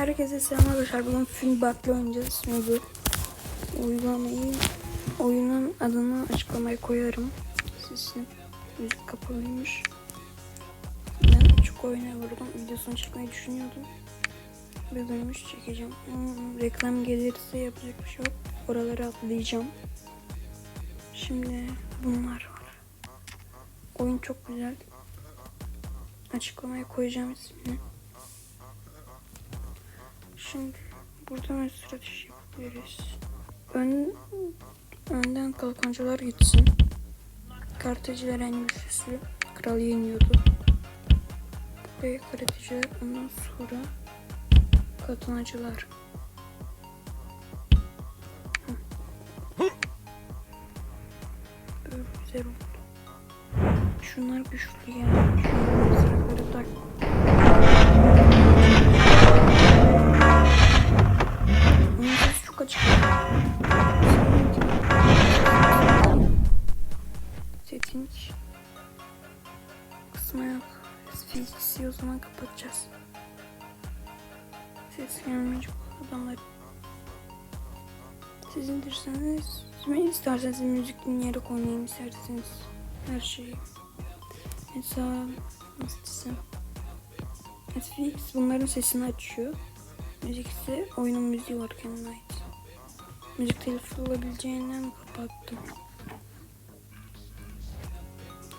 Herkese selam arkadaşlar. Bugün Funbug'la oynayacağız. Şimdi bu uygulamayı, oyunun adını açıklamaya koyarım. Sesim müzik kapalıymış. Ben çok oynayamadım. Videosunu çekmeyi düşünüyordum. Bir bölümüş çekeceğim. Hmm, reklam gelirse yapacak bir şey yok. Oraları atlayacağım. Şimdi bunlar var. Oyun çok güzel. Açıklamaya koyacağım ismini. Şimdi buradan bir strateji yapabiliriz. Ön, önden kalkancılar gitsin. Karteciler en güçlüsü. Kral yeniyordu. Ve karateciler ondan sonra katlanacılar. Hı. Böyle güzel oldu. Şunlar güçlü yani. Şunları sıraları tak. Setting kısmı yok. Fix'i o zaman kapatacağız. Ses gelmeyecek adamlar. Siz indirseniz, isterseniz müzik dinleyerek oynayayım isterseniz her şeyi. Mesela nasıl desem. Netflix bunların sesini açıyor. Müzik ise oyunun müziği var kendine ait. Müzik telifi olabileceğinden kapattım.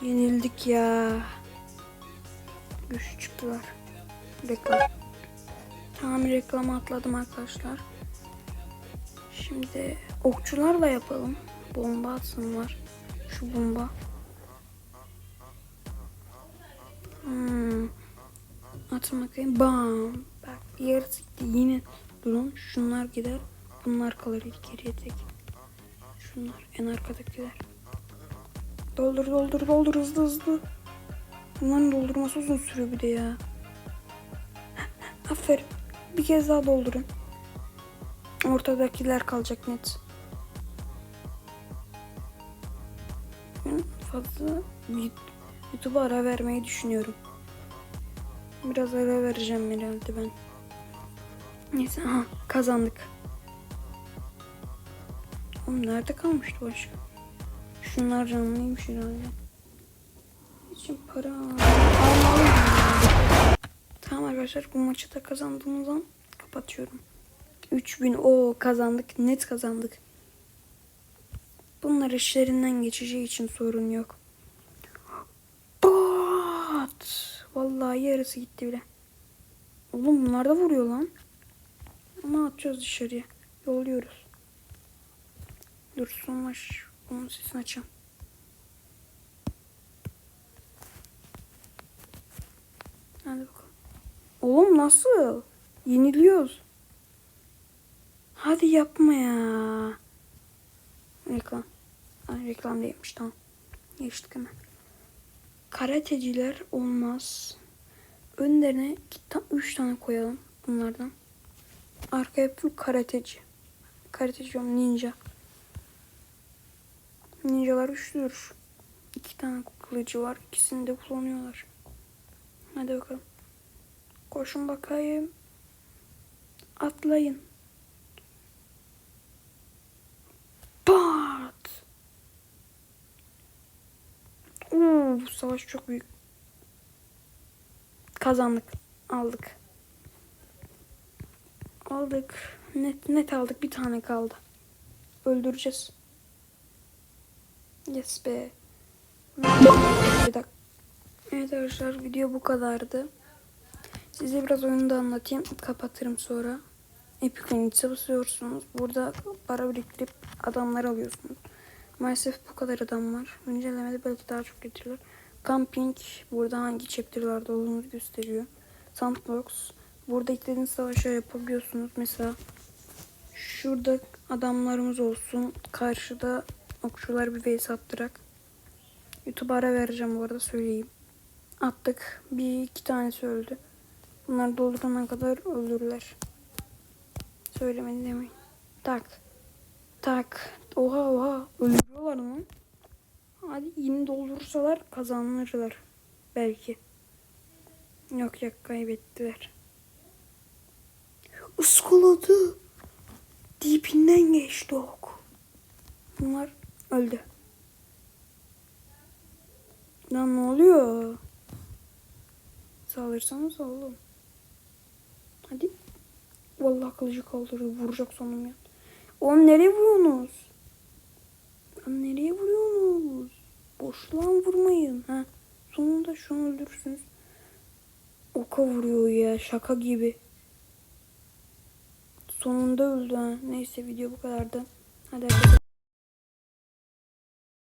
Yenildik ya. Güçlü çıktılar. Reklam. Tamam reklama atladım arkadaşlar. Şimdi okçularla yapalım. Bomba atsınlar. Şu bomba. Hmm. Atın bakayım. Bam. Bak yarısı gitti. Yine durun. Şunlar gider. Bunlar kalır geriye tek. Şunlar en arkadakiler. Doldur doldur doldur hızlı hızlı. Bunların doldurması uzun sürüyor bir de ya. Aferin. Bir kez daha doldurun. Ortadakiler kalacak net. Fazla YouTube'a ara vermeyi düşünüyorum. Biraz ara vereceğim herhalde ben. Neyse aha kazandık. Oğlum nerede kalmıştı başka? Şunlar canlıymış herhalde. İçin para almalıyım. Tamam arkadaşlar bu maçı da kazandığımız zaman kapatıyorum. 3000 o kazandık net kazandık. Bunlar işlerinden geçeceği için sorun yok. Bat! Vallahi yarısı gitti bile. Oğlum bunlar da vuruyor lan. Ama atacağız dışarıya. Yolluyoruz. Dur son maç. Onun sesini açacağım. Hadi bakalım. Oğlum nasıl? Yeniliyoruz. Hadi yapma ya. Reklam. Ay, reklam değilmiş tamam. Geçtik hemen. Karateciler olmaz. Önlerine iki ta- üç tane koyalım bunlardan. Arkaya full karateci. Karateci ninja. Ninjalar üçlüdür. İki tane kılıcı var. İkisini de kullanıyorlar. Hadi bakalım. Koşun bakayım. Atlayın. Pat! Oo, bu savaş çok büyük. Kazandık. Aldık. Aldık. Net net aldık. Bir tane kaldı. Öldüreceğiz. Yes be. Bir dakika. Evet arkadaşlar video bu kadardı. Size biraz oyunu da anlatayım. Kapatırım sonra. Epic Limit'e basıyorsunuz. Burada para biriktirip adamlar alıyorsunuz. Maalesef bu kadar adam var. Güncellemede belki daha çok getirilir. Camping burada hangi chapter'larda olduğunu gösteriyor. Sandbox burada istediğiniz savaşa yapabiliyorsunuz. Mesela şurada adamlarımız olsun. Karşıda okçular bir vs attırak. YouTube'a ara vereceğim bu arada söyleyeyim. Attık. Bir iki tanesi öldü. Bunlar doldurana kadar öldürürler. Söylemedi demeyin. Tak. Tak. Oha oha. Öldürüyorlar lan. Hadi yine doldursalar kazanırlar. Belki. Yok yok kaybettiler. Iskaladı. Dibinden geçti ok. Bunlar öldü. Lan ne oluyor? Saldırsanız oğlum. Hadi. Vallahi kılıcı kaldırıyor. Vuracak sonum ya. Oğlum nereye vuruyorsunuz? Lan nereye vuruyorsunuz? Boşluğa vurmayın. Ha. Sonunda şunu öldürürsünüz. Oka vuruyor ya. Şaka gibi. Sonunda öldü ha. Neyse video bu kadardı. Hadi arkadaşlar.